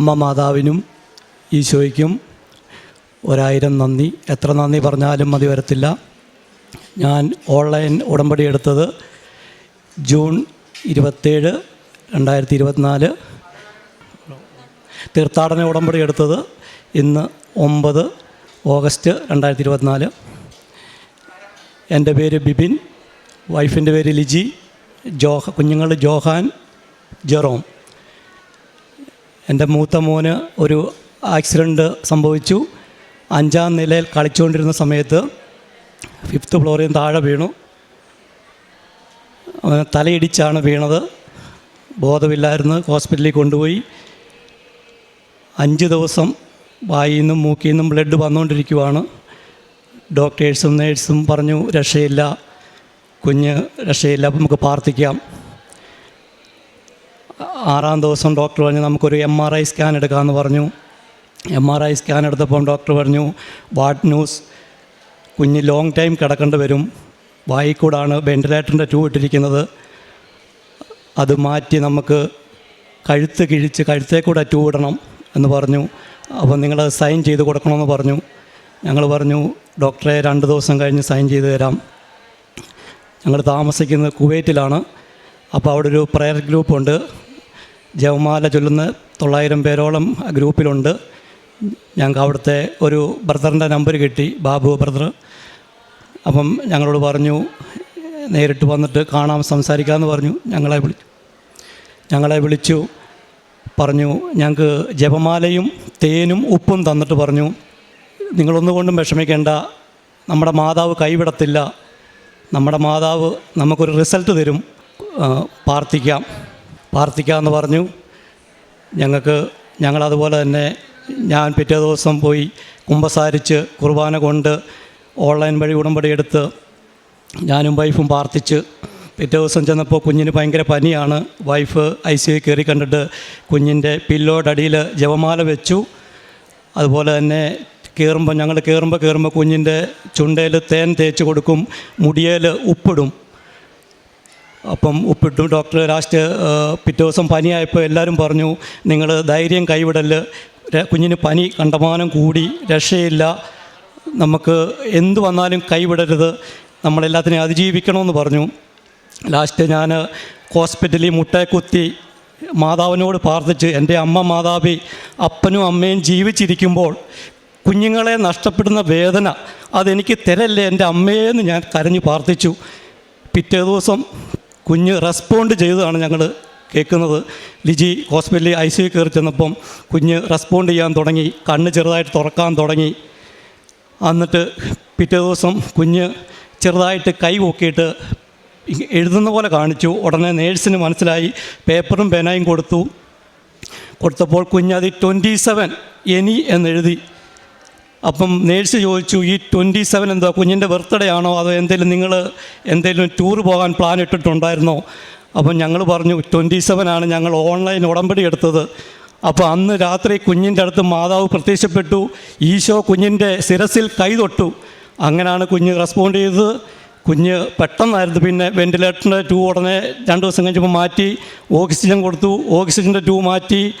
അമ്മ മാതാവിനും ഈശോയ്ക്കും ഒരായിരം നന്ദി. എത്ര നന്ദി പറഞ്ഞാലും മതി വരത്തില്ല. ഞാൻ ഓൺലൈൻ ഉടമ്പടി എടുത്തത് ജൂൺ ഇരുപത്തേഴ് രണ്ടായിരത്തി ഇരുപത്തിനാല് തീർത്ഥാടന ഉടമ്പടി എടുത്തത് ഇന്ന് ഒമ്പത് ഓഗസ്റ്റ് രണ്ടായിരത്തി ഇരുപത്തിനാല് എന്റെ പേര് ബിബിൻ വൈഫിന്റെ പേര് ലിജി ജോഹ കുഞ്ഞുങ്ങൾ ജോഹാൻ ജെറോം. എന്റെ മൂത്ത മോന് ഒരു ആക്സിഡന്റ് സംഭവിച്ചു. അഞ്ചാം നിലയിൽ കളിച്ചുകൊണ്ടിരുന്ന സമയത്ത് ഫിഫ്ത്ത് ഫ്ലോറിൽ നിന്ന് താഴെ വീണു. തലയിടിച്ചാണ് വീണത്. ബോധമില്ലായിരുന്നു. ഹോസ്പിറ്റലിൽ കൊണ്ടുപോയി. അഞ്ച് ദിവസം വായിൽ നിന്നും മൂക്കിൽ നിന്നും ബ്ലഡ് വന്നുകൊണ്ടിരിക്കുവാണ്. ഡോക്ടേഴ്സും നേഴ്സും പറഞ്ഞു രക്ഷയില്ല. കുഞ്ഞ് രക്ഷയില്ല. നമുക്ക് പ്രാർത്ഥിക്കാം. ആറാം ദിവസം ഡോക്ടർ പറഞ്ഞു നമുക്കൊരു എം ആർ ഐ സ്കാൻ എടുക്കാമെന്ന് പറഞ്ഞു. എം ആർ ഐ സ്കാൻ എടുത്തപ്പോൾ ഡോക്ടർ പറഞ്ഞു വാട്ട് ന്യൂസ്? കുഞ്ഞ് ലോങ് ടൈം കിടക്കേണ്ടി വരും. വായിക്കൂടാണ് വെന്റിലേറ്ററിന്റെ ട്യൂബ് ഇട്ടിരിക്കുന്നത്. അത് മാറ്റി നമുക്ക് കഴുത്ത് കിഴിച്ച് കഴുത്തേ കൂടെ ട്യൂബ് ഇടണം. എന്ന് പറഞ്ഞു. അപ്പോൾ നിങ്ങൾ സൈൻ ചെയ്ത് കൊടുക്കണമെന്ന് പറഞ്ഞു. ഞങ്ങൾ പറഞ്ഞു ഡോക്ടറെ രണ്ട് ദിവസം കഴിഞ്ഞ് സൈൻ ചെയ്ത് തരാം. ഞങ്ങൾ താമസിക്കുന്നത് കുവൈറ്റിലാണ്. അപ്പോൾ അവിടെ ഒരു പ്രയർ ഗ്രൂപ്പുണ്ട് ജവമാല ചൊല്ലുന്ന തൊള്ളായിരം പേരോളം ഗ്രൂപ്പിലുണ്ട്. ഞങ്ങൾക്ക് അവിടുത്തെ ഒരു ബ്രദറിന്റെ നമ്പർ കിട്ടി ബാബു ബ്രദർ. അപ്പം ഞങ്ങളോട് പറഞ്ഞു നേരിട്ട് വന്നിട്ട് കാണാം സംസാരിക്കാമെന്ന് പറഞ്ഞു. ഞങ്ങളെ വിളിച്ചു ഞങ്ങളെ വിളിച്ചു പറഞ്ഞു ഞങ്ങൾക്ക് ജപമാലയും തേനും ഉപ്പും തന്നിട്ട് പറഞ്ഞു നിങ്ങളൊന്നുകൊണ്ടും വിഷമിക്കേണ്ട നമ്മുടെ മാതാവ് കൈവിടത്തില്ല നമ്മുടെ മാതാവ് നമുക്കൊരു റിസൾട്ട് തരും പ്രാർത്ഥിക്കാം. പ്രാർത്ഥിക്കാമെന്ന് പറഞ്ഞു. ഞങ്ങൾക്ക് ഞങ്ങളതുപോലെ തന്നെ ഞാൻ പിറ്റേ ദിവസം പോയി കുമ്പസാരിച്ച് കുർബാന കൊണ്ട് ഓൺലൈൻ വഴി ഉടമ്പടി എടുത്ത് ഞാനും വൈഫും പ്രാർത്ഥിച്ച് പിറ്റേ ദിവസം ചെന്നപ്പോൾ കുഞ്ഞിന് ഭയങ്കര പനിയാണ്. വൈഫ് ഐ സി കയറി കണ്ടിട്ട് കുഞ്ഞിന്റെ പില്ലോടടിയിൽ ജപമാല വെച്ചു. അതുപോലെ തന്നെ കയറുമ്പോൾ ഞങ്ങൾ കയറുമ്പോൾ കയറുമ്പോൾ കുഞ്ഞിന്റെ ചുണ്ടയിൽ തേൻ തേച്ച് കൊടുക്കും മുടിയേൽ ഉപ്പിടും. അപ്പം ഉപ്പിട്ടു ഡോക്ടർ ലാസ്റ്റ് പിറ്റേ ദിവസം പനിയായപ്പോൾ എല്ലാവരും പറഞ്ഞു നിങ്ങൾ ധൈര്യം കൈവിടൽ. കുഞ്ഞിന് പനി കണ്ടമാനം കൂടി രക്ഷയില്ല. നമുക്ക് എന്ത് വന്നാലും കൈവിടരുത്. നമ്മളെല്ലാത്തിനെയും അതിജീവിക്കണമെന്ന് പറഞ്ഞു. ലാസ്റ്റ് ഞാൻ ഹോസ്പിറ്റലിൽ മുട്ടയെ കുത്തി മാതാവിനോട് പ്രാർത്ഥിച്ച് എന്റെ അമ്മ മാതാവി അപ്പനും അമ്മയും ജീവിച്ചിരിക്കുമ്പോൾ കുഞ്ഞുങ്ങളെ നഷ്ടപ്പെടുന്ന വേദന അതെനിക്ക് തരല്ലേ എന്റെ അമ്മയെന്ന് ഞാൻ കരഞ്ഞു പ്രാർത്ഥിച്ചു. പിറ്റേ ദിവസം കുഞ്ഞ് റെസ്പോണ്ട് ചെയ്തതാണ് ഞങ്ങൾ കേൾക്കുന്നത്. ലിജി ഹോസ്പിറ്റലിൽ ഐ സി കയറി ചെന്നപ്പം കുഞ്ഞ് റെസ്പോണ്ട് ചെയ്യാൻ തുടങ്ങി. കണ്ണ് ചെറുതായിട്ട് തുറക്കാൻ തുടങ്ങി. എന്നിട്ട് പിറ്റേ ദിവസം കുഞ്ഞ് ചെറുതായിട്ട് കൈ പൊക്കിയിട്ട് എഴുതുന്ന പോലെ കാണിച്ചു. ഉടനെ നേഴ്സിന് മനസ്സിലായി. പേപ്പറും പേനയും കൊടുത്തു. കൊടുത്തപ്പോൾ കുഞ്ഞ് അതി ട്വന്റി സെവൻ എനി എന്നെഴുതി. അപ്പം നേഴ്സ് ചോദിച്ചു ഈ ട്വന്റി സെവൻ എന്താ കുഞ്ഞിന്റെ ബർത്ത്ഡേ ആണോ അതോ എന്തെങ്കിലും നിങ്ങൾ എന്തെങ്കിലും ടൂർ പോകാൻ പ്ലാൻ ഇട്ടിട്ടുണ്ടായിരുന്നോ? അപ്പം ഞങ്ങൾ പറഞ്ഞു ട്വന്റി സെവൻ ആണ് ഞങ്ങൾ ഓൺലൈൻ ഉടമ്പടി എടുത്തത്. അപ്പോൾ അന്ന് രാത്രി കുഞ്ഞിന്റെ അടുത്ത് മാതാവ് പ്രത്യക്ഷപ്പെട്ടു ഈശോ കുഞ്ഞിന്റെ ശിരസിൽ കൈ തൊട്ടു. അങ്ങനെയാണ് കുഞ്ഞ് റെസ്പോണ്ട് ചെയ്തത്. കുഞ്ഞ് പെട്ടെന്നായിരുന്നു പിന്നെ വെന്റിലേറ്ററിന്റെ ടൂ ഉടനെ രണ്ട് ദിവസം കഴിഞ്ഞപ്പോൾ മാറ്റി ഓക്സിജൻ കൊടുത്തു ഓക്സിജന്റെ ടൂ മാറ്റി.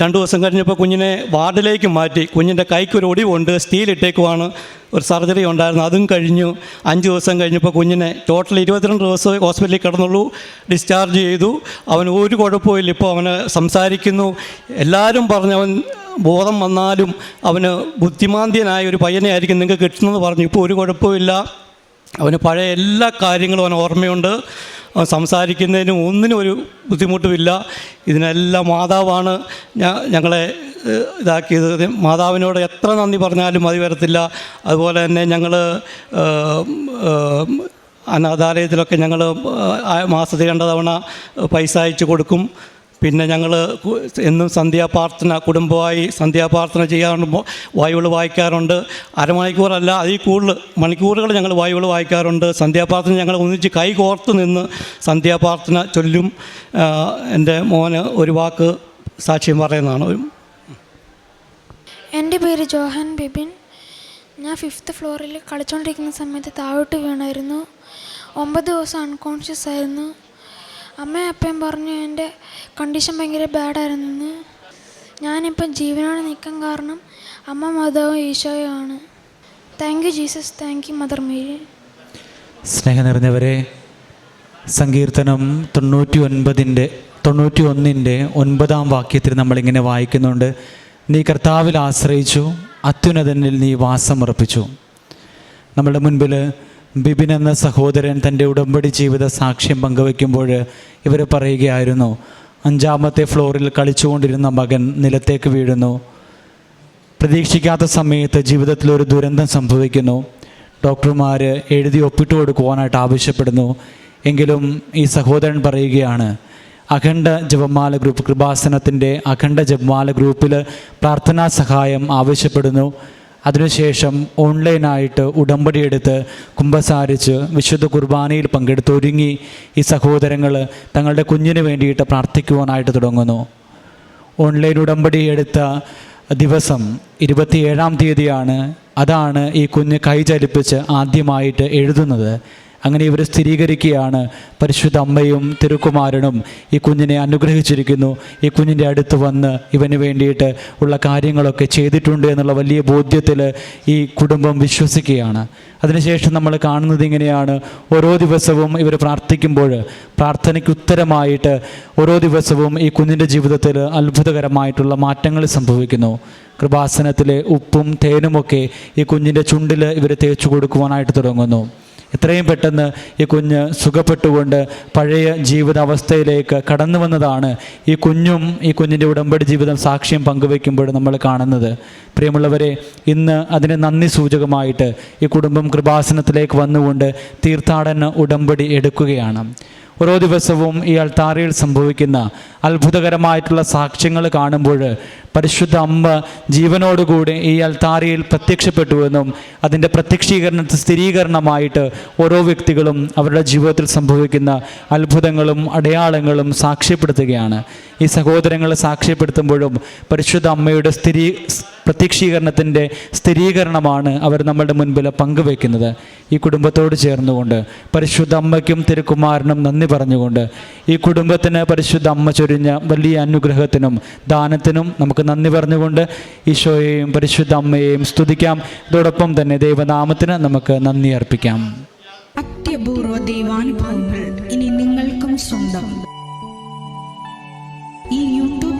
രണ്ട് ദിവസം കഴിഞ്ഞപ്പോൾ കുഞ്ഞിനെ വാർഡിലേക്ക് മാറ്റി. കുഞ്ഞിന്റെ ഒരു ഒടിവുണ്ട് സ്റ്റീൽ ഇട്ടേക്കുവാണ്. ഒരു സർജറി ഉണ്ടായിരുന്നു അതും കഴിഞ്ഞു. അഞ്ച് ദിവസം കഴിഞ്ഞപ്പോൾ കുഞ്ഞിനെ ടോട്ടൽ ഇരുപത്തിരണ്ട് ദിവസം ഹോസ്പിറ്റലിൽ കിടന്നുള്ളൂ ഡിസ്ചാർജ് ചെയ്തു. അവന് ഒരു കുഴപ്പമില്ല ഇപ്പോൾ അവന് സംസാരിക്കുന്നു. എല്ലാവരും പറഞ്ഞു അവൻ ബോധം വന്നാലും അവന് ബുദ്ധിമാന്ദ്യനായ ഒരു പയ്യനെ ആയിരിക്കും നിങ്ങൾക്ക് കിട്ടുന്നത് പറഞ്ഞു. ഇപ്പോൾ ഒരു കുഴപ്പമില്ല അവന് പഴയ എല്ലാ കാര്യങ്ങളും അവന് ഓർമ്മയുണ്ട്. സംസാരിക്കുന്നതിനും ഒന്നിനും ഒരു ബുദ്ധിമുട്ടുമില്ല. ഇതിനെല്ലാം മാതാവാണ് ഞങ്ങളെ ഇതാക്കിയത്. മാതാവിനോട് എത്ര നന്ദി പറഞ്ഞാലും മതി വരത്തില്ല. അതുപോലെ തന്നെ ഞങ്ങൾ അനാഥാലയത്തിലൊക്കെ ഞങ്ങൾ മാസത്തിൽ രണ്ട് തവണ പൈസ അയച്ചു കൊടുക്കും. പിന്നെ ഞങ്ങൾ എന്നും സന്ധ്യാപ്രാർത്ഥന കുടുംബമായി സന്ധ്യാപ്രാർത്ഥന ചെയ്യാറുണ്ട് വായുകൾ വായിക്കാറുണ്ട്. അരമണിക്കൂറല്ല അതിൽ കൂടുതൽ മണിക്കൂറുകൾ ഞങ്ങൾ വായുകൾ വായിക്കാറുണ്ട്. സന്ധ്യാപ്രാർത്ഥന ഞങ്ങൾ ഒന്നിച്ച് കൈ കോർത്ത് നിന്ന് സന്ധ്യാപ്രാർത്ഥന ചൊല്ലും. എന്റെ മോന് ഒരു വാക്ക് സാക്ഷ്യം പറയുന്നതാണ്. എന്റെ പേര് ജോഹാൻ ബിബിൻ. ഞാൻ ഫിഫ്ത്ത് ഫ്ലോറിൽ കളിച്ചുകൊണ്ടിരിക്കുന്ന സമയത്ത് താഴോട്ട് വീണായിരുന്നു. ഒമ്പത് ദിവസം അൺകോൺഷ്യസ് ആയിരുന്നു. അമ്മയും അപ്പയും പറഞ്ഞു എന്റെ കണ്ടീഷൻ ഭയങ്കര ബാഡായിരുന്നെന്ന് ഞാനിപ്പം ജീവനോടെ നിൽക്കാൻ കാരണം അമ്മ മാതാവും ഈശോയും ആണ് thank you Jesus thank you mother Mary സ്നേഹം നിറഞ്ഞവരെ സങ്കീർത്തനം തൊണ്ണൂറ്റി ഒൻപതിന്റെ തൊണ്ണൂറ്റി ഒന്നിന്റെ ഒൻപതാം വാക്യത്തിൽ നമ്മളിങ്ങനെ വായിക്കുന്നുണ്ട്. നീ കർത്താവിൽ ആശ്രയിച്ചു അത്യുന്നതനിൽ നീ വാസമുറപ്പിച്ചു. നമ്മുടെ മുൻപിൽ ബിബിൻ എന്ന സഹോദരൻ തന്റെ ഉടമ്പടി ജീവിത സാക്ഷ്യം പങ്കുവയ്ക്കുമ്പോൾ ഇവർ പറയുകയായിരുന്നു അഞ്ചാമത്തെ ഫ്ലോറിൽ കളിച്ചുകൊണ്ടിരുന്ന മകൻ നിലത്തേക്ക് വീഴുന്നു. പ്രതീക്ഷിക്കാത്ത സമയത്ത് ജീവിതത്തിൽ ഒരു ദുരന്തം സംഭവിക്കുന്നു. ഡോക്ടർമാർ എഴുതി ഒപ്പിട്ട് കൊടുക്കുവാനായിട്ട് ആവശ്യപ്പെടുന്നു. എങ്കിലും ഈ സഹോദരൻ പറയുകയാണ് അഖണ്ഡ ജപമാല ഗ്രൂപ്പ് കൃപാസനത്തിന്റെ അഖണ്ഡ ജപമാല ഗ്രൂപ്പിൽ പ്രാർത്ഥനാ സഹായം ആവശ്യപ്പെടുന്നു. അതിനുശേഷം ഓൺലൈനായിട്ട് ഉടമ്പടി എടുത്ത് വിശുദ്ധ കുർബാനയിൽ പങ്കെടുത്ത് ഒരുങ്ങി ഈ സഹോദരങ്ങൾ തങ്ങളുടെ കുഞ്ഞിന് വേണ്ടിയിട്ട് പ്രാർത്ഥിക്കുവാനായിട്ട് തുടങ്ങുന്നു. ഓൺലൈൻ ഉടമ്പടി എടുത്ത ദിവസം ഇരുപത്തിയേഴാം തീയതിയാണ് അതാണ് ഈ കുഞ്ഞ് കൈചലിപ്പിച്ച് ആദ്യമായിട്ട് എഴുതുന്നത്. അങ്ങനെ ഇവർ സ്ഥിരീകരിക്കുകയാണ്. പരിശുദ്ധ അമ്മയും തിരുക്കുമാരനും ഈ കുഞ്ഞിനെ അനുഗ്രഹിച്ചിരിക്കുന്നു. ഈ കുഞ്ഞിന്റെ അടുത്ത് വന്ന് ഇവന് വേണ്ടിയിട്ട് ഉള്ള കാര്യങ്ങളൊക്കെ ചെയ്തിട്ടുണ്ട് എന്നുള്ള വലിയ ബോധ്യത്തിൽ ഈ കുടുംബം വിശ്വസിക്കുകയാണ്. അതിനുശേഷം നമ്മൾ കാണുന്നത് ഇങ്ങനെയാണ്. ഓരോ ദിവസവും ഇവർ പ്രാർത്ഥിക്കുമ്പോൾ പ്രാർത്ഥനയ്ക്ക് ഉത്തരമായിട്ട് ഓരോ ദിവസവും ഈ കുഞ്ഞിന്റെ ജീവിതത്തിൽ അത്ഭുതകരമായിട്ടുള്ള മാറ്റങ്ങൾ സംഭവിക്കുന്നു. കൃപാസനത്തിലെ ഉപ്പും തേനുമൊക്കെ ഈ കുഞ്ഞിന്റെ ചുണ്ടിൽ ഇവർ തേച്ചു കൊടുക്കുവാനായിട്ട് തുടങ്ങുന്നു. എത്രയും പെട്ടെന്ന് ഈ കുഞ്ഞ് സുഖപ്പെട്ടുകൊണ്ട് പഴയ ജീവിതാവസ്ഥയിലേക്ക് കടന്നു വന്നതാണ് ഈ കുഞ്ഞും ഈ കുഞ്ഞിന്റെ ഉടമ്പടി ജീവിതം സാക്ഷ്യം പങ്കുവയ്ക്കുമ്പോൾ നമ്മൾ കാണുന്നത്. പ്രിയമുള്ളവരെ ഇന്ന് അതിന് നന്ദി സൂചകമായിട്ട് ഈ കുടുംബം കൃപാസനത്തിലേക്ക് വന്നുകൊണ്ട് തീർത്ഥാടന ഉടമ്പടി എടുക്കുകയാണ്. ഓരോ ദിവസവും ഈ അൾത്താരയിൽ സംഭവിക്കുന്ന അത്ഭുതകരമായിട്ടുള്ള സാക്ഷ്യങ്ങൾ കാണുമ്പോൾ പരിശുദ്ധ അമ്മ ജീവനോടുകൂടി ഈ അൽത്താറയിൽ പ്രത്യക്ഷപ്പെട്ടുവെന്നും അതിന്റെ പ്രത്യക്ഷീകരണ സ്ഥിരീകരണമായിട്ട് ഓരോ വ്യക്തികളും അവരുടെ ജീവിതത്തിൽ സംഭവിക്കുന്ന അത്ഭുതങ്ങളും അടയാളങ്ങളും സാക്ഷ്യപ്പെടുത്തുകയാണ്. ഈ സഹോദരങ്ങൾ സാക്ഷ്യപ്പെടുത്തുമ്പോഴും പരിശുദ്ധ അമ്മയുടെ സ്ഥിരീ പ്രത്യക്ഷീകരണത്തിന്റെ സ്ഥിരീകരണമാണ് അവർ നമ്മളുടെ മുൻപിൽ പങ്കുവെക്കുന്നത് ഈ കുടുംബത്തോട് ചേർന്നുകൊണ്ട് പരിശുദ്ധ അമ്മയ്ക്കും തിരുക്കുമാരനും നന്ദി പറഞ്ഞുകൊണ്ട് ഈ കുടുംബത്തിന് പരിശുദ്ധ അമ്മ ചൊരിഞ്ഞ വലിയ അനുഗ്രഹത്തിനും ദാനത്തിനും നമുക്ക് നന്ദി പറഞ്ഞുകൊണ്ട് ഈശോയെയും പരിശുദ്ധ അമ്മയെയും സ്തുതിക്കാം. ഇതോടൊപ്പം തന്നെ ദൈവനാമത്തിന് നമുക്ക് നന്ദി അർപ്പിക്കാം. അത്യപൂർവ ദൈവാനുഭവങ്ങൾ ഇനി നിങ്ങൾക്കും സ്വന്തം.